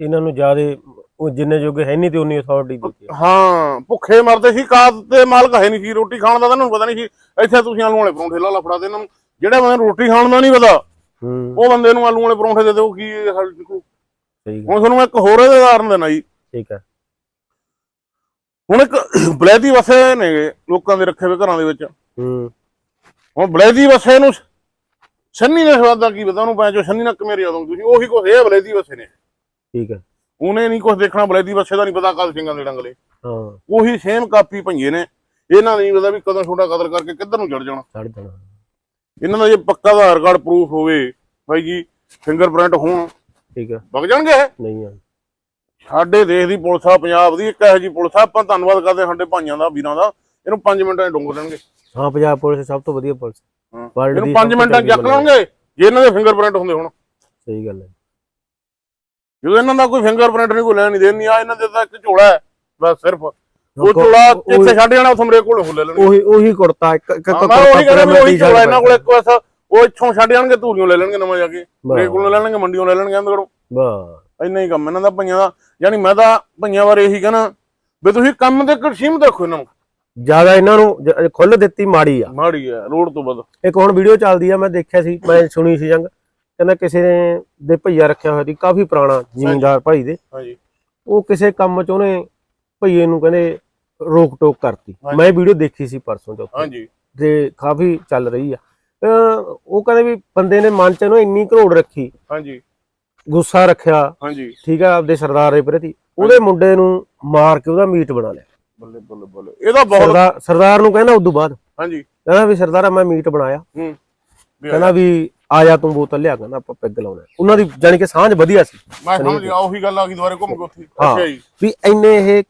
S2: ਇਹਨਾਂ ਨੂੰ ਜਿਆਦੇ ਉਹ ਜਿੰਨੇ ਜੋਗੇ ਹੈ ਨਹੀਂ ਤੇ ਉਨੀ ਅਥਾਰਟੀ ਦਿੱਤੀ ਹੈ।
S1: ਹਾਂ ਭੁੱਖੇ ਮਰਦੇ ਸੀ ਕਾਤ ਤੇ ਮਾਲਕ ਹੈ ਨਹੀਂ ਸੀ ਰੋਟੀ ਖਾਣ ਦਾ ਤਾਂ ਇਹਨਾਂ ਨੂੰ ਪਤਾ ਨਹੀਂ ਸੀ। ਇੱਥੇ ਤੁਸੀਂ ਆਲੂ ਵਾਲੇ ਪਰੌਂਠੇ ਲਾ ਲਾ ਫੜਾ ਦੇ ਇਹਨਾਂ ਨੂੰ। ਜਿਹੜੇ ਬੰਦੇ ਨੂੰ ਰੋਟੀ ਖਾਣ ਦਾ ਨਹੀਂ ਪਤਾ
S2: ਹੂੰ।
S1: ਉਹ ਬੰਦੇ ਨੂੰ ਆਲੂ ਵਾਲੇ ਪਰੌਂਠੇ ਦੇ ਦਿਓ ਕੀ ਇਹ ਹੱਲ ਹੁਣ ਤੁਹਾਨੂੰ ਮੈਂ ਇੱਕ ਹੋਰ ਇਹਦਾ ਉਦਾਹਰਨ ਦੇਣਾ ਜੀ।
S2: ਠੀਕ ਹੈ
S1: ਹੁਣ ਇੱਕ ਬਲੈਦੀ ਵਸੇ ਨੇ ਲੋਕਾਂ ਦੇ ਰੱਖੇ ਹੋਏ ਘਰਾਂ ਦੇ ਵਿੱਚ।
S2: ਹੂੰ।
S1: ਹੁਣ ਬਲੈਦੀ ਵਸੇ ਨੂੰ ਸੰਨੀ ਦੇ ਸਵਾਦ ਕੀ ਪਤਾ ਉਹਨੂੰ ਪੈ ਜੋ ਸੰਨੀ ਨਾਲ ਕਿਵੇਂ ਰਿਆਦਾ ਤੁਸੀਂ ਉਹੀ ਕੁਛ ਇਹ ਬਲੈਦੀ ਵਸੇ ਨੇ।
S2: ਠੀਕ ਹੈ
S1: ਉਹਨੇ ਨਹੀਂ ਕੁਝ ਦੇਖਣਾ ਬਲੈਦੀ ਵਸੇ ਦਾ ਨਹੀਂ ਪਤਾ ਕਦ ਸਿੰਘਾਂ ਦੇ ਡੰਗਲੇ।
S2: ਹਾਂ।
S1: ਉਹੀ ਸੇਮ ਕਾਪੀ ਭੰਗੇ ਨੇ। ਇਹਨਾਂ ਨਹੀਂ ਪਤਾ ਵੀ ਕਦੋਂ ਛੋਟਾ ਕਤਲ ਕਰਕੇ ਕਿੱਧਰ ਨੂੰ ਚੜ ਜਾਣਾ।
S2: ਛੱਡ ਦੇਣਾ
S1: ਇਹਨਾਂ ਦਾ ਜੇ ਪੱਕਾ ਆਧਾਰ ਕਾਰਡ ਪ੍ਰੂਫ ਹੋਵੇ ਬਾਈ ਜੀ ਫਿੰਗਰਪ੍ਰਿੰਟ ਹੋਣ
S2: ਠੀਕ ਹੈ
S1: ਵਗ ਜਾਣਗੇ
S2: ਨਹੀਂ ਆ।
S1: ਸਾਡੇ ਦੇਸ਼ ਦੀ ਪੁਲਿਸ ਆ ਪੰਜਾਬ ਦੀ ਇੱਕ ਇਹੋ ਜਿਹੀ ਪੁਲਿਸ ਆ ਆਪਾਂ ਧੰਨਵਾਦ ਕਰਦੇ ਸਾਡੇ ਭਾਈਆਂ ਦਾ ਵੀਰਾਂ ਦਾ। ਇਹਨੂੰ 5 ਮਿੰਟਾਂ 'ਚ ਡੁੰਗ ਦੇਣਗੇ।
S2: ਹਾਂ ਪੰਜਾਬ ਪੁਲਿਸ ਸਭ ਤੋਂ ਵਧੀਆ ਪੁਲਿਸ। World
S1: ਇਹਨੂੰ
S2: ਦੀ
S1: 5
S2: ਸਭ ਤੋਂ
S1: ਮਿੰਟਾਂ 'ਚ ਚੱਕ ਲਾਂਗੇ ਜੇ ਇਹਨਾਂ ਦੇ ਫਿੰਗਰਪ੍ਰਿੰਟ ਹੁੰਦੇ ਹੁਣ।
S2: ਸਹੀ ਗੱਲ ਹੈ।
S1: ਜਦੋਂ ਇਹਨਾਂ ਦਾ ਕੋਈ ਫਿੰਗਰਪ੍ਰਿੰਟ ਨਹੀਂ ਕੋਈ ਲੈਣ ਨਹੀਂ ਦੇਣੀ ਆ ਇਹਨਾਂ ਦੇ ਤਾਂ ਇੱਕ ਝੋਲਾ ਹੈ ਬਸ ਸਿਰਫ। ਉਹ ਝੋਲਾ ਇੱਥੇ ਛੱਡ ਜਾਣਾ ਉੱਥੇ ਮੇਰੇ ਕੋਲ ਹੋ ਲੈ ਲੈਣਗੇ।
S2: ਉਹੀ ਉਹੀ ਕੁੜਤਾ ਇੱਕ ਇੱਕ
S1: ਮੈਂ ਉਹੀ ਕਹਿੰਦਾ ਵੀ ਉਹੀ ਝੋਲਾ ਇਹਨਾਂ ਕੋਲ ਇੱਕ ਵਾਰ ਉਹ ਇੱਥੋਂ ਛੱਡ ਜਾਣਗੇ ਧੂਰੀਆਂ ਲੈ ਲੈਣਗੇ ਨਵਾਂ ਜਾ ਕੇ। ਮੇਰੇ ਕੋਲੋਂ ਲੈ ਲੈਣਗੇ ਮੰਡੀੋਂ ਲੈ ਲੈਣਗੇ ਅੰਦਰ।
S2: ਵਾਹ।
S1: ਇੰਨਾ ਹੀ ਕੰਮ ਇਹਨਾਂ ਦਾ ਭਈਆਂ ਦਾ। ਯਾਨੀ ਮੈਂ ਤਾਂ ਭਈਆਂ ਬਾਰੇ ਇਹੀ ਕਹਿਣਾ ਵੀ ਤੁਸੀਂ ਕੰਮ ਤੇ ਸੀਮਤ ਰੱਖੋ ਇਹਨਾਂ ਨੂੰ।
S2: ਜ਼ਿਆਦਾ ਇਹਨਾਂ ਨੂੰ ਖੁੱਲ ਦਿੱਤੀ ਮਾੜੀ ਆ।
S1: ਮਾੜੀ ਹੈ ਲੋੜ ਤੋਂ ਵੱਧ।
S2: ਇੱਕ ਹੁਣ ਵੀਡੀਓ ਚੱਲਦੀ ਆ ਮੈਂ ਦੇਖਿਆ ਸੀ ਮੈਂ ਸੁਣੀ ਸੀ ਜੰਗ। ਕਹਿੰਦਾ ਕਿਸੇ ਦੇ ਭਈਆ ਰੱਖਿਆ ਹੋਇਆ ਸੀ ਕਾਫੀ ਪੁਰਾਣਾ ਜ਼ਿਮੀਂਦਾਰ ਭਾਈ ਦੇ।
S1: ਹਾਂਜੀ।
S2: ਉਹ ਕਿਸੇ ਕੰਮ ਚ ਉਹਨੇ ਭਈਏ ਨੂੰ ਕਹਿੰਦੇ ਰੋਕ ਟੋਕ ਕਰਤੀ। ਮੈਂ ਵੀਡੀਓ ਦੇਖੀ ਸੀ ਪਰਸੋਂ ਚੌਥੇ।
S1: ਹਾਂਜੀ।
S2: ਤੇ ਕਾਫੀ ਚੱਲ ਰਹੀ ਆ। ਉਹ ਕਹਿੰਦੇ ਵੀ ਬੰਦੇ ਨੇ ਮਨ ਚ ਨੂੰ ਇੰਨੀ ਘਰੋੜ ਰੱਖੀ।
S1: ਹਾਂਜੀ।
S2: ਗੁੱਸਾ ਰੱਖਿਆ।
S1: ਹਾਂਜੀ।
S2: ਠੀਕ ਆ ਆਪਦੇ ਸਰਦਾਰ ਦੇ ਪ੍ਰਤੀ। ਉਹਦੇ ਮੁੰਡੇ ਨੂੰ ਮਾਰ ਕੇ ਉਹਦਾ ਮੀਟ ਬਣਾ ਲਿਆ।
S1: ਬੱਲੇ ਬੱਲੇ ਬੱਲੇ। ਇਹਦਾ ਬਹੁਤ
S2: ਸਰਦਾਰ ਸਰਦਾਰ ਨੂੰ ਕਹਿੰਦਾ ਉਦੋਂ ਬਾਅਦ।
S1: ਹਾਂਜੀ।
S2: ਕਹਿੰਦਾ ਵੀ ਸਰਦਾਰਾ ਮੈਂ ਮੀਟ ਬਣਾਇਆ।
S1: ਹੂੰ।
S2: ਕਹਿੰਦਾ ਵੀ ਆ ਜਾ ਤੂੰ ਬੋਤਲ ਲਿਆ ਕਹਿੰਦਾ ਆਪਾਂ ਪੈਗ ਲਾਉਣਾ। ਉਹਨਾਂ ਦੀ ਜਾਨੀ ਕਿ ਸਾਂਝ ਵਧੀਆ ਸੀ।
S1: ਮੈਂ ਸਮਝ ਗਿਆ ਉਹੀ ਗੱਲ ਆ ਗਈ ਦੁਬਾਰੇ ਘੁੰਮ ਕੇ ਉੱਥੇ। ਅੱਛਾ ਜੀ।
S2: ਵੀ ਇੰਨੇ ਇਹ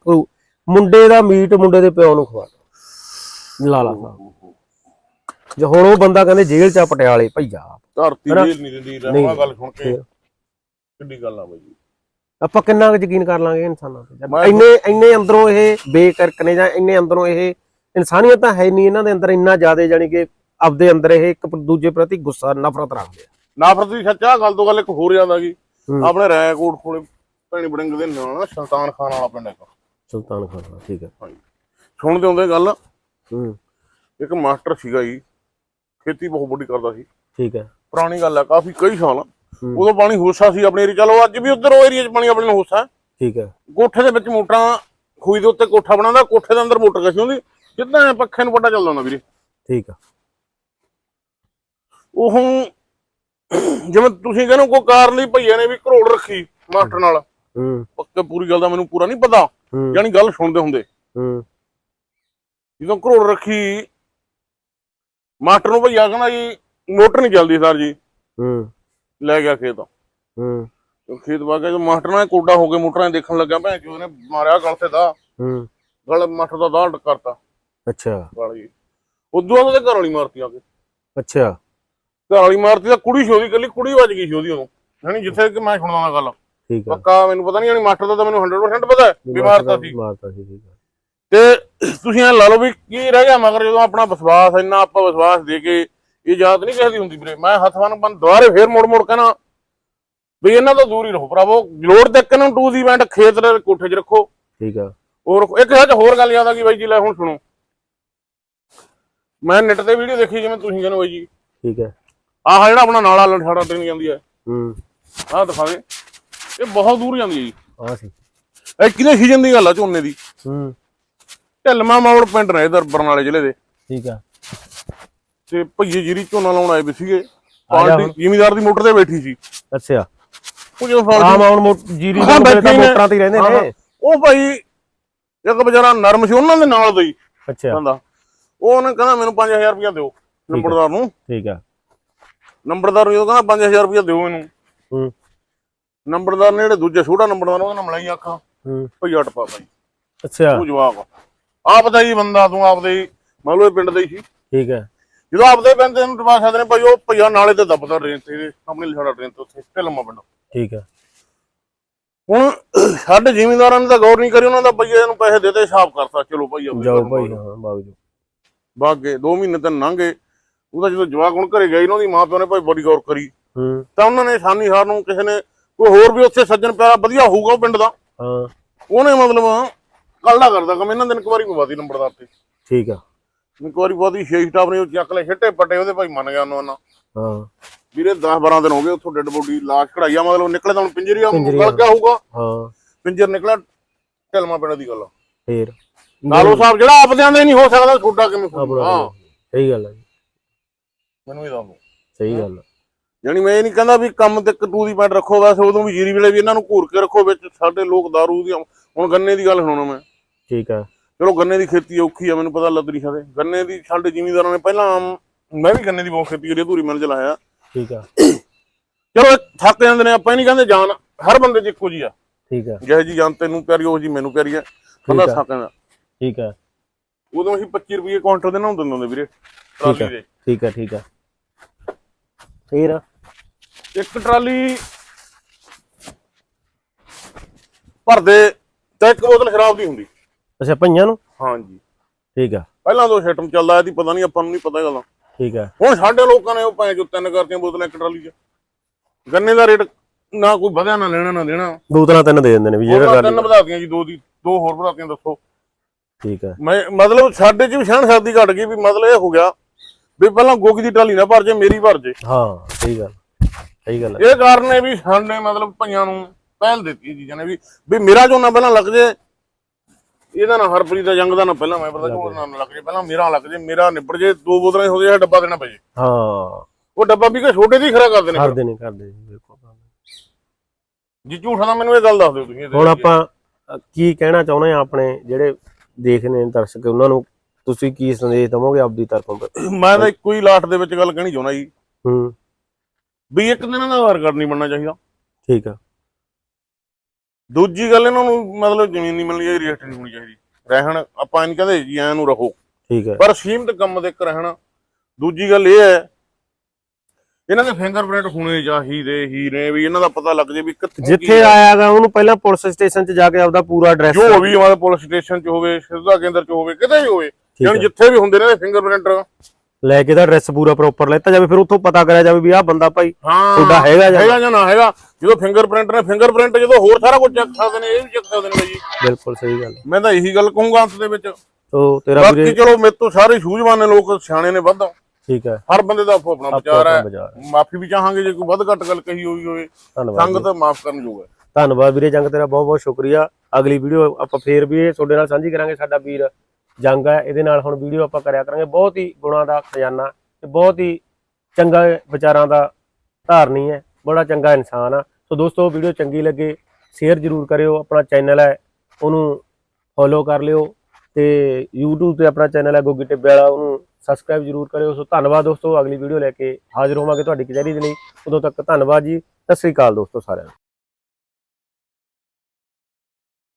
S2: ਮੁੰਡੇ ਦਾ ਮੀਟ ਮੁੰਡੇ ਦੇ ਪਿਓ ਨੂੰ ਖਵਾ ਦੋ। ਲਾਲਾ ਸਾਹਿਬ ਜੇ ਹੁਣ ਉਹ ਬੰਦਾ ਕਹਿੰਦੇ ਜੇਲ੍ਹ ਚ ਪਟਿਆਲੇ ਭਈਆ
S1: ਧਰਤੀ
S2: ਹਨਾ?
S1: ਜੇਲ ਨਹੀਂ ਦਿੰਦੀ। ਰਹਿਣਾ ਗੱਲ ਸੁਣ ਕੇ। ਕਿੱਡੀ ਗੱਲ ਆ ਬਾਈ
S2: ਆਪਾਂ ਕਿੰਨਾ ਕੁ ਯਕੀਨ ਕਰ ਲਾਂਗੇ ਇਨਸਾਨਾਂ ਤੇ? ਇੰਨੇ ਇੰਨੇ ਅੰਦਰੋਂ ਇਹ ਬੇਕਰਕ ਨੇ ਜਾਂ ਇੰਨੇ ਅੰਦਰੋਂ ਇਹ ਇਨਸਾਨੀਅਤ ਤਾਂ ਹੈ ਨਹੀਂ ਇਹਨਾਂ ਦੇ ਅੰਦਰ ਇੰਨਾ ਜ਼ਿਆਦਾ ਜਾਨੀ ਕਿ ਆਪਦੇ ਅੰਦਰ ਇਹ ਇੱਕ ਦੂਜੇ ਪ੍ਰਤੀ ਗੁੱਸਾ ਨਫ਼ਰਤ ਰੱਖਦੇ ਆ।
S1: ਨਾਫਰਤ ਦੀ ਸੱਚਾ ਗੱਲ ਤੋਂ ਗੱਲ ਇੱਕ ਹੋਰ ਜਾਂਦਾ
S2: ਹੂੰ।
S1: ਆਪਣੇ ਰੈਕੋਟ ਕੋਲੇ ਭੈਣੀ ਬੜਿੰਗ ਦੇ ਨਾਲ ਸੁਲਤਾਨ ਖਾਨ ਵਾਲਾ ਪਿੰਡ ਇੱਕ।
S2: ਸੁਲਤਾਨ ਖਾਨ ਠੀਕ ਹੈ
S1: ਹਾਂਜੀ। ਸੁਣਦੇ ਹੁੰਦੇ ਗੱਲ?
S2: ਹੂੰ।
S1: ਇੱਕ ਮਾਸਟਰ ਸੀਗਾ ਜੀ ਖੇਤੀ ਬਹੁਤ ਵੱਡੀ ਕਰਦਾ ਸੀ।
S2: ਠੀਕ ਹੈ
S1: ਪੁਰਾਣੀ ਗੱਲ ਆ ਕਾਫੀ ਕਈ ਸਾਲ
S2: ਹੂੰ।
S1: ਉਦੋਂ ਪਾਣੀ ਹੋਸਾ ਸੀ ਆਪਣੇ ਏਰੀਆ ਚਲੋ ਅੱਜ ਵੀ ਉਧਰ ਉਹ ਏਰੀਆ 'ਚ ਪਾਣੀ ਆਪਣੇ ਨੂੰ ਹੋਸਾ।
S2: ਠੀਕ ਹੈ।
S1: ਕੋਠੇ ਦੇ ਵਿੱਚ ਮੋਟਰਾਂ ਖੂਹੀ ਦੇ ਉੱਤੇ ਕੋਠਾ ਬਣਾਉਂਦਾ ਕੋਠੇ ਦੇ ਅੰਦਰ ਮੋਟਰ ਕਸੀ ਹੁੰਦੀ। ਜਿੱਦਾਂ ਪੱਖੇ ਨੂੰ ਪੱਟਾ ਚੱਲਦਾ ਹੁੰਦਾ ਵੀਰੇ।
S2: ਠੀਕ ਆ।
S1: ਉਹ ਜਿਵੇਂ ਤੁਸੀਂ ਕਹਿੰਦੇ ਕੋਈ ਕਾਰ ਲਈ ਭਈਆ ਨੇ ਵੀ ਕਰੋੜ ਰੱਖੀ ਮਾਸਟਰ ਨਾਲ।
S2: ਹੂੰ।
S1: ਪੱਕੇ ਪੂਰੀ ਗੱਲ ਦਾ ਮੈਨੂੰ ਪੂਰਾ ਨਹੀਂ ਪਤਾ। ਯਾਨੀ ਗੱਲ ਸੁਣਦੇ ਹੁੰਦੇ।
S2: ਹੂੰ।
S1: ਜਦੋਂ ਕਰੋੜ ਰੱਖੀ ਮਾਸਟਰ ਨੂੰ ਭਈਆ ਕਹਿੰਦਾ ਜੀ ਮੋਟਰ ਨਹੀਂ ਚੱਲਦੀ ਸਰ ਜੀ।
S2: ਹੂੰ।
S1: ਲੈ ਗਿਆ ਖੇਤ।
S2: ਹੂੰ।
S1: ਖੇਤ ਵਾ ਕੇ ਜਦੋਂ ਮਾਸਟਰ ਨਾਲ ਕੋਡਾ ਹੋ ਕੇ ਮੋਟਰਾਂ ਦੇਖਣ ਲੱਗਾ ਭੈਣ ਕਿ ਉਹਨੇ ਮਾਰਿਆ ਗਲ ਤੇ ਦਾ
S2: ਹੂੰ।
S1: ਗਲ ਮਾਸਟਰ ਦਾ ਦਾੜ ਕਰਤਾ।
S2: ਅੱਛਾ।
S1: ਗਲ ਜੀ। ਉਦੋਂ ਉਹਦੇ ਘਰ ਵਾਲੀ ਮਾਰਤੀ ਆ ਕੇ।
S2: ਅੱਛਾ।
S1: ਘਰ ਵਾਲੀ ਮਾਰਤੀ ਤਾਂ ਕੁੜੀ ਸੀ ਉਹਦੀ ਕੱਲੀ ਕੁੜੀ ਵੱਜ ਗਈ ਸੀ ਉਹਦੀ ਉਦੋਂ ਯਾਨੀ ਜਿੱਥੇ ਕਿ ਮੈਂ ਸੁਣਦਾ ਗੱਲ।
S2: ਠੀਕ ਆ।
S1: ਪੱਕਾ ਮੈਨੂੰ ਪਤਾ ਨਹੀਂ ਯਾਨੀ ਮਾਸਟਰ ਦਾ ਤਾਂ ਮੈਨੂੰ 100% ਪਤਾ ਹੈ ਵੀ ਮਾਰਤਾ ਸੀ।
S2: ਮਾਰਤਾ ਸੀ ਠੀਕ ਆ।
S1: ਤੇ ਤੁਸੀਂ ਇਹ ਲਾ ਲਓ ਵੀ ਕੀ ਰਹਿ ਗਿਆ ਮਗਰ ਜਦੋਂ ਆਪਣਾ ਵਿਸ਼ਵਾਸ ਇੰਨਾ ਆਪਾਂ ਵਿਸ਼ਵਾਸ ਦੇ ਕੇ ਇਹ ਯਾਦ ਨਹੀਂ ਕਿਸੇ ਦੀ ਹੁੰਦੀ ਵੀਰੇ। ਮੈਂ ਹੱਥਵਾਨ ਬੰਦ ਦੁਬਾਰੇ ਫੇਰ ਮੋੜ ਮੋੜ ਕਹਿਣਾ ਵੀ ਇਹਨਾਂ ਤੋਂ ਦੂਰ ਹੀ ਰਹੋ ਭਰਾਵੋ। ਲੋੜ ਤੇ ਕਿਨੂੰ ਟੂ ਦੀ ਇਵੈਂਟ ਖੇਤ ਦੇ ਕੋਠੇ 'ਚ ਰੱਖੋ।
S2: ਠੀਕ ਆ।
S1: ਹੋਰ। ਇੱਕ ਸੱਚ ਹੋਰ ਗੱਲ ਯਾਦ ਆ ਗਈ ਬਾਈ ਜੀ ਲੈ ਹੁਣ ਸੁਣੋ। ਮੈਂ ਨੈਟ ਤੇ ਵੀਡੀਓ ਦੇਖੀ ਜਿਵੇਂ ਤੁਸੀਂ ਕਹਿੰਦੇ ਹੋ ਬਾਈ ਜੀ।
S2: ਠੀਕ ਹੈ
S1: ਆਹ ਜਿਹੜਾ ਆਪਣਾ ਨਾਲਾ ਲੰਠਾੜਾ ਟ੍ਰੇਨ ਜਾਂਦੀ ਹੈ
S2: ਹੂੰ।
S1: ਆਹ ਦਿਖਾਵੇ। ਇਹ ਬਹੁਤ ਦੂਰ ਜਾਂਦੀ ਹੈ ਜੀ।
S2: ਆ ਸੀ।
S1: ਇਹ ਕਿਹਦੇ ਸੀਜ਼ਨ ਦੀ ਗੱਲ ਆ ਝੋਨੇ ਦੀ?
S2: ਹੂੰ।
S1: ਢਿਲਮਾ ਮੌੜ ਪਿੰਡ ਨੇ ਇਧਰ ਬਰਨਾਲੇ ਜ਼ਿਲ੍ਹੇ ਦੇ।
S2: ਠੀਕ ਆ।
S1: ਤੇ ਭਈਏ ਜੀਰੀ ਝੋਨਾ ਲਾਉਣ ਆਏ ਵੀ ਸੀਗੇ। ਪਾਰਟੀ ਜ਼ਿਮੀਦਾਰ ਦੀ ਮੋਟਰ ਤੇ ਬੈਠੀ ਸੀ।
S2: ਅੱਛਾ।
S1: ਉਹ ਜਦੋਂ
S2: ਆਮ ਆਉਣ ਜੀਰੀ ਦੇ। ਮੋਟਰਾਂ ਤੇ ਹੀ ਰਹਿੰਦੇ ਨੇ।
S1: ਉਹ ਭਾਈ ਇੱਕ ਵਿਚਾਰਾ ਨਰਮ ਸੀ ਉਹਨਾਂ ਦੇ ਨਾਲ ਦਾ ਹੀ।
S2: ਅੱਛਾ।
S1: ਕਹਿੰਦਾ ਉਹ ਉਹਨੇ ਕਹਿੰਦਾ ਮੈਨੂੰ 5000 ਰੁਪਇਆ ਦਿਓ ਨੰਬਰਦਾਰ ਨੂੰ।
S2: ਠੀਕ ਆ
S1: ਨੰਬਰਦਾਰ ਨੂੰ ਕਹਿੰਦਾ 5000 ਰੁਪਇਆ ਦਿਓ ਮੈਨੂੰ।
S2: ਹੂੰ।
S1: ਨੰਬਰਦਾਰ ਨੇ ਜਿਹੜੇ ਦੂਜੇ ਛੋਟਾ ਨੰਬਰਦਾਰ ਉਹਦਾ ਨਾਮ ਮਲਾਈ ਅੱਖਾਂ
S2: ਹੂੰ।
S1: ਭਈਆ ਟਪਾ ਭਾਈ।
S2: ਅੱਛਾ।
S1: ਉਹ ਜਵਾਬ ਆਪ ਦਾ ਹੀ ਬੰਦਾ ਤੂੰ ਆਪਦੇ ਹੀ ਮੰਨ ਲਓ ਇਹ ਪਿੰਡ ਦਾ ਹੀ ਸੀ।
S2: ਠੀਕ ਹੈ।
S1: ਜਦੋਂ ਆਪਦੇ ਪਿੰਡ ਦੇ ਨੂੰ ਟਪਾ ਸਕਦੇ ਨੇ ਭਾਈ ਉਹ ਭਈਆ ਨਾਲੇ ਤੇ ਦੱਬਦਾ ਟ੍ਰੇਨ ਤੇ ਆਪਣੀ ਲਿਖਾੜਾ ਟ੍ਰੇਨ ਤੇ ਉੱਥੇ ਢਿਲਮਾ ਪਿੰਡ।
S2: ਠੀਕ ਹੈ
S1: ਹੁਣ ਸਾਡੇ ਜ਼ਿਮੀਂਦਾਰਾਂ ਨੇ ਤਾਂ ਗੌਰ ਨਹੀਂ ਕਰੀ ਉਹਨਾਂ ਦਾ ਭਈਏ ਨੂੰ ਪੈਸੇ ਦੇ ਦੇ ਹਿਸਾਬ ਕਰਤਾ ਚਲੋ ਭਈਆ
S2: ਜਾਓ ਭਾਈ ਹਾਂ ਬਾਗ ਜਾਓ।
S1: ਬਾਗ ਗਏ 2 ਮਹੀਨੇ ਤਾਂ ਲੰਘੇ ਉਹਦਾ ਜਦੋਂ ਜਵਾਕ ਹੁਣ ਘਰੇ ਗਈ ਉਹਨਾਂ ਦੀ ਮਾਂ ਪਿਓ ਨੇ ਭਾਈ ਬੜੀ ਗੌਰ ਕਰੀ। ਤਾਂ ਉਹਨਾਂ ਨੇ ਸਾਨੀ ਹਾਰ ਨੂੰ ਕਿਸੇ ਨੇ ਕੋਈ ਹੋਰ ਵੀ ਉੱਥੇ ਸੱਜਣ ਪਿਆਰਾ ਵਧੀਆ ਹੋਊਗਾ ਉਹ ਪਿੰਡ ਦਾ।
S2: ਹਾਂ।
S1: ਉਹਨੇ ਮਤਲਬ ਕੱਲਦਾ ਕਰਦਾ ਕੰਮ ਇਹਨਾਂ ਦਿਨ ਇੱਕ ਵਾਰੀ ਪਵਾਤੀ ਨੰਬਰਦਾਰ ਤੇ
S2: ਠੀਕ ਆ।
S1: ਇੱਕ ਵਾਰੀ ਪਵਾਤੀ ਛੇ ਸਟਾਫ ਨੇ ਉਹ ਚੱਕ ਲੈ ਛਿੱਟੇ ਪੱਟੇ ਉਹਦੇ ਭਾਈ ਮੰਨ ਗਿਆ ਉਹਨਾਂ ਨਾਲ
S2: ਹਾਂ।
S1: ਵੀਰੇ 10 12 ਦਿਨ ਹੋ ਗਏ ਉੱਥੋਂ ਡੈੱਡ ਬੋਡੀ ਲਾਸ਼ ਕਢਾਈਆ ਮਤਲਬ ਨਿਕਲੇ ਤਾਂ ਹੁਣ ਪਿੰਜਰੀ ਆ
S2: ਪਿੰਜਰੀ
S1: ਗਲ ਗਿਆ ਹੋਊਗਾ।
S2: ਹਾਂ।
S1: ਪਿੰਜਰ ਨਿਕਲਿਆ ਢਲਮਾ ਪਿੰਡ ਦੀ ਗੱਲ ਆ।
S2: ਫੇਰ।
S1: ਨਾਲੋ ਸਾਹਿਬ ਜਿਹੜਾ ਆਪਦਿਆਂ ਦੇ ਨਹੀਂ ਹੋ ਸਕਦਾ ਛੋਟਾ ਕਿਵੇਂ?
S2: ਆਪਣਾ
S1: ਹਾਂ।
S2: ਸਹੀ ਗੱਲ ਹੈ ਜੀ,
S1: ਮੈਨੂੰ ਇਹ ਦੱਸੋ
S2: ਸਹੀ ਗੱਲ ਆ।
S1: ਯਾਨੀ ਮੈਂ ਇਹ ਨਹੀਂ ਕਹਿੰਦਾ ਵੀ ਕੰਮ ਤੇ ਕਟੂ ਦੀ ਪੈਂਟ ਰੱਖੋ ਵੈਸੇ ਉਦੋਂ ਵੀ ਜੀਰੀ ਵੇਲੇ ਵੀ ਇਹਨਾਂ ਨੂੰ ਘੂਰ ਕੇ ਰੱਖੋ ਵਿੱਚ ਸਾਡੇ ਲੋਕ दारू ਦੀ ਹੁਣ ਗੰਨੇ ਦੀ ਗੱਲ ਸੁਣਾਉਣਾ ਮੈਂ।
S2: ਠੀਕ ਆ।
S1: ਚਲੋ ਗੰਨੇ ਦੀ ਖੇਤੀ ਔਖੀ ਆ ਮੈਨੂੰ ਪਤਾ ਲੱਗ ਨਹੀਂ ਸਕਦੇ ਗੰਨੇ ਦੀ ਸਾਡੇ ਜ਼ਿਮੀਂਦਾਰਾਂ ਨੇ ਪਹਿਲਾਂ ਮੈਂ ਵੀ ਗੰਨੇ ਦੀ ਬਹੁਤ ਖੇਤੀ ਕਰੀ ਧੂਰੀ ਮਿਲ ਚਲਾਇਆ
S2: ਠੀਕ ਆ।
S1: ਚਲੋ ਥੱਕ ਜਾਂਦੇ ਨੇ ਆਪਾਂ ਨਹੀਂ ਕਹਿੰਦੇ ਜਾਨ ਹਰ ਬੰਦੇ 'ਚ ਇੱਕੋ ਜੀ ਆ।
S2: ਠੀਕ ਆ।
S1: ਜਿਹੇ ਜੀ ਜਾਨ ਤੈਨੂੰ ਪਿਆਰੀ ਉਹ ਜੀ ਮੈਨੂੰ ਪਿਆਰੀ ਆ। ਬੰਦਾ। ਥੱਕ ਜਾਂਦਾ।
S2: ਠੀਕ ਆ।
S1: ਉਦੋਂ ਅਸੀਂ 25 ਰੁਪਏ ਕੁਆਂਟਲ ਦੇ ਨਾ ਦਿੰਦੇ ਹੁੰਦੇ ਵੀਰੇ
S2: ਠੀਕ
S1: ਟਰਾਲੀ
S2: ਆ
S1: ਦੇ।
S2: ਠੀਕ ਆ ਠੀਕ ਆ। ਫੇਰ?
S1: ਇੱਕ ਟਰਾਲੀ ਭਰਦੇ ਤਾਂ ਇੱਕ ਬੋਤਲ ਸ਼ਰਾਬ ਦੀ ਹੁੰਦੀ।
S2: ਅੱਛਾ ਪਈਆਂ ਨੂੰ?
S1: ਹਾਂਜੀ।
S2: ਠੀਕ ਆ।
S1: ਪਹਿਲਾਂ ਤੋਂ ਸਿਸਟਮ ਚੱਲਦਾ ਇਹਦੀ ਪਤਾ ਨਹੀਂ ਆਪਾਂ ਨੂੰ ਨਹੀਂ ਪਤਾ ਗੱਲਾਂ
S2: ਠੀਕ ਆ।
S1: ਹੁਣ ਸਾਡੇ ਲੋਕਾਂ ਨੇ ਉਹ ਭਾਵੇਂ ਜੋ ਤਿੰਨ ਕਰਤੀਆਂ ਬੋਤਲਾਂ ਇੱਕ ਟਰਾਲੀ 'ਚ। ਗੰਨੇ ਦਾ ਰੇਟ ਨਾ ਕੋਈ ਵਧਿਆ ਨਾ ਲੈਣਾ ਨਾ ਦੇਣਾ।
S2: ਬੋਤਲਾਂ ਤਿੰਨ ਦੇ ਦਿੰਦੇ ਨੇ ਵੀ ਜਿਹੜਾ
S1: ਤਿੰਨ ਵਧਾਤੀਆਂ ਜੀ ਦੋ ਦੀ ਦੋ ਹੋਰ ਵਧਾਤੀਆਂ ਦੱਸੋ।
S2: ਠੀਕ ਆ।
S1: ਮੈਂ ਮਤਲਬ ਸਾਡੇ 'ਚ ਵੀ ਸਹਿਣ ਸ਼ਕਤੀ ਘਟ ਗਈ ਵੀ ਮਤਲਬ ਇਹ ਹੋ ਗਿਆ ਵੀ ਪਹਿਲਾਂ ਗੋਗੀ ਦੀ ਟਰਾਲੀ ਨਾ ਭਰ ਜੇ ਮੇਰੀ ਭਰ ਜੇ।
S2: ਹਾਂ ਸਹੀ ਗੱਲ ਸਹੀ ਗੱਲ
S1: ਇਹ ਕਾਰਨ ਹੈ ਵੀ ਸਾਡੇ ਮਤਲਬ ਭਈਆਂ ਨੂੰ ਪਹਿਲ ਦਿੱਤੀ ਚੀਜ਼ਾਂ ਨੇ ਵੀ ਵੀ ਮੇਰਾ ਝੋਨਾ ਪਹਿਲਾਂ ਲੱਗ ਜੇ ਇਹਦਾ ਨਾ ਹਰਪ੍ਰੀਤ ਦਾ ਜੰਗ ਦਾ ਨਾ ਪਹਿਲਾਂ ਮੈਂ ਪਤਾ ਕਿਉਂ ਨਾ ਲੱਗ ਜੇ ਪਹਿਲਾਂ ਮੇਰਾ ਲੱਗ ਜੇ ਮੇਰਾ ਨਿਬੜ ਜੇ ਦੋ ਬੋਤਲਾਂ ਹੀ ਜਾਏ ਡੱਬਾ ਦੇਣਾ ਪਏ ਜੇ?
S2: ਹਾਂ।
S1: ਉਹ ਡੱਬਾ ਵੀ ਕਿ ਛੋਟੇ ਦੀ ਖਰਾ ਕਰਦੇ ਨੇ।
S2: ਕਰਦੇ ਨਹੀਂ ਕਰਦੇ ਜੀ, ਬਿਲਕੁਲ
S1: ਜੀ ਝੂਠਾ ਤਾਂ ਮੈਨੂੰ ਇਹ ਗੱਲ ਦੱਸ ਦਿਓ ਤੁਸੀਂ
S2: ਹੁਣ। ਆਪਾਂ ਕੀ ਕਹਿਣਾ ਚਾਹੁੰਦੇ ਆ ਆਪਣੇ ਜਿਹੜੇ ਦੇਖਦੇ ਨੇ ਦਰਸ਼ਕ ਉਹਨਾਂ ਨੂੰ ਤੁਸੀਂ ਕੀ ਸੰਦੇਸ਼ ਦਵੋਗੇ ਆਪਦੀ ਤਰਫੋਂ?
S1: ਮੈਂ ਤਾਂ ਇੱਕੋ ਹੀ ਲਾਸਟ ਦੇ ਵਿੱਚ ਗੱਲ ਕਹਿਣੀ ਚਾਹੁੰਦਾ ਜੀ।
S2: ਹੂੰ।
S1: ਵੀ ਇੱਕ ਦਿਨ ਦਾ ਆਧਾਰ ਕਾਰਡ ਨਹੀਂ ਬਣਨਾ ਚਾਹੀਦਾ।
S2: ਠੀਕ ਆ।
S1: ਦੂਜੀ ਗੱਲ ਇਹਨਾਂ ਨੂੰ ਮਤਲਬ ਜ਼ਮੀਨ ਨਹੀਂ ਮਿਲਣੀ ਚਾਹੀਦੀ ਰਜਿਸਟਰੀ ਨਹੀਂ ਹੋਣੀ ਚਾਹੀਦੀ। ਰਹਿਣ ਆਪਾਂ ਇਹ ਨਹੀਂ ਕਹਿੰਦੇ ਜੀ ਐਂ ਨੂੰ ਰਹੋ।
S2: ਠੀਕ ਹੈ।
S1: ਪਰ ਸੀਮਤ ਕੰਮ ਦੇ ਇੱਕ ਰਹਿਣਾ। ਦੂਜੀ ਗੱਲ ਇਹ ਹੈ ਇਹਨਾਂ ਦੇ ਫਿੰਗਰਪ੍ਰਿੰਟ ਹੋਣੇ ਚਾਹੀਦੇ ਹੀ ਨੇ ਵੀ ਇਹਨਾਂ ਦਾ ਪਤਾ ਲੱਗ ਜੇ ਵੀ ਕਿੱਥੋਂ
S2: ਜਿੱਥੇ। ਆਇਆਗਾ ਉਹਨੂੰ ਪਹਿਲਾਂ ਪੁਲਿਸ ਸਟੇਸ਼ਨ 'ਚ ਜਾ ਕੇ ਆਪਦਾ ਪੂਰਾ ਐਡਰੈਸ
S1: ਜੋ ਵੀ ਉਹਨਾਂ ਪੁਲਿਸ ਸਟੇਸ਼ਨ 'ਚ ਹੋਵੇ ਸਿੱਧਾ ਕੇਂਦਰ 'ਚ ਹੋਵੇ ਕਿਤੇ ਵੀ ਹੋਵੇ। ਜਿੱਥੇ ਵੀ ਹੁੰਦੇ ਨੇ ਫਿੰਗਰਪ੍ਰਿੰਟ
S2: ਲੈ ਕੇ ਦਾ ਐਡਰੈਸ ਪੂਰਾ ਪ੍ਰੋਪਰ ਲੈਤਾ ਜਾਵੇ ਫਿਰ ਉੱਥੋਂ ਪਤਾ ਕਰਿਆ ਜਾਵੇ ਵੀ ਆਹ ਬੰਦਾ ਭਾਈ
S1: ਹਾਂ
S2: ਤੁਹਾਡਾ ਹੈਗਾ ਜਾਂ
S1: ਹੈਗਾ ਜਾਂ ਨਾ ਹੈਗਾ। ਜਦੋਂ ਫਿੰਗਰਪ੍ਰਿੰਟ ਨੇ ਫਿੰਗਰਪ੍ਰਿੰਟ ਜਦੋਂ ਹੋਰ ਸਾਰਾ ਕੁਝ ਚੱਕ ਸਕਦੇ ਨੇ ਇਹ ਵੀ ਚੱਕ ਸਕਦੇ ਨੇ ਬਾਈ ਜੀ।
S2: ਬਿਲਕੁਲ ਸਹੀ ਗੱਲ।
S1: ਮੈਂ ਤਾਂ ਇਹੀ ਗੱਲ ਕਹੂੰਗਾ ਅੰਤ ਦੇ ਵਿੱਚ।
S2: ਤੋ ਤੇਰਾ
S1: ਬਾਕੀ
S2: ਵੀਰੇ
S1: ਚਲੋ ਮੇਰੇ ਤੋਂ ਸਾਰੇ ਸੂਝਵਾਨ ਨੇ ਲੋਕ ਸਿਆਣੇ ਨੇ ਵੱਧ।
S2: ਠੀਕ ਹੈ।
S1: ਹਰ ਬੰਦੇ ਦਾ ਆਪੋ ਆਪਣਾ
S2: ਆਪੋ
S1: ਵਿਚਾਰ ਹੈ। ਮਾਫੀ ਵੀ ਚਾਹਾਂਗੇ ਜੇ ਕੋਈ ਵੱਧ ਘੱਟ ਗੱਲ ਕਹੀ ਹੋਈ ਹੋਵੇ। ਸੰਗਤ ਮਾਫ ਕਰਨ ਯੋਗ ਹੈ।
S2: ਧੰਨਵਾਦ ਵੀਰੇ ਜੰਗ ਤੇਰਾ ਬਹੁਤ ਬਹੁਤ ਸ਼ੁਕਰੀਆ। ਅਗਲੀ ਵੀਡੀਓ ਆਪਾਂ ਫੇਰ ਵੀ ਇਹ ਤੁਹਾਡੇ ਨਾਲ ਸਾਂਝੀ ਕਰਾਂਗੇ ਸਾਡਾ ਵੀਰ। ਜੰਗ ਹੈ, ਇਹਦੇ ਨਾਲ ਹੁਣ ਵੀਡੀਓ ਆਪਾਂ ਕਰਿਆ ਕਰਾਂਗੇ। ਬਹੁਤ ਹੀ ਗੁਣਾਂ ਦਾ ਖਜ਼ਾਨਾ ਤੇ ਬਹੁਤ ਹੀ ਚੰਗਾ ਵਿਚਾਰਾਂ ਦਾ ਧਾਰਨੀ ਹੈ। ਬੜਾ ਚੰਗਾ ਇਨਸਾਨ ਆ। ਸੋ ਦੋਸਤੋ, ਵੀਡੀਓ ਚੰਗੀ ਲੱਗੇ ਸ਼ੇਅਰ ਜ਼ਰੂਰ ਕਰਿਓ। ਆਪਣਾ ਚੈਨਲ ਹੈ, ਉਹਨੂੰ ਫੋਲੋ ਕਰ ਲਿਓ ਤੇ YouTube ਤੇ ਆਪਣਾ ਚੈਨਲ ਹੈ ਗੋਗੀ ਟਿੱਬੇ ਵਾਲਾ, ਉਹਨੂੰ ਸਬਸਕ੍ਰਾਈਬ ਜ਼ਰੂਰ ਕਰਿਓ। ਸੋ ਧੰਨਵਾਦ ਦੋਸਤੋ, ਅਗਲੀ ਵੀਡੀਓ ਲੈ ਕੇ ਹਾਜ਼ਰ ਹੋਵਾਂਗੇ ਤੁਹਾਡੀ ਕਚਹਿਰੀ ਦੇ ਲਈ। ਉਦੋਂ ਤੱਕ ਧੰਨਵਾਦ ਜੀ। ਸਤਿ ਸ੍ਰੀ ਅਕਾਲ ਦੋਸਤੋ ਸਾਰਿਆਂ ਨੂੰ।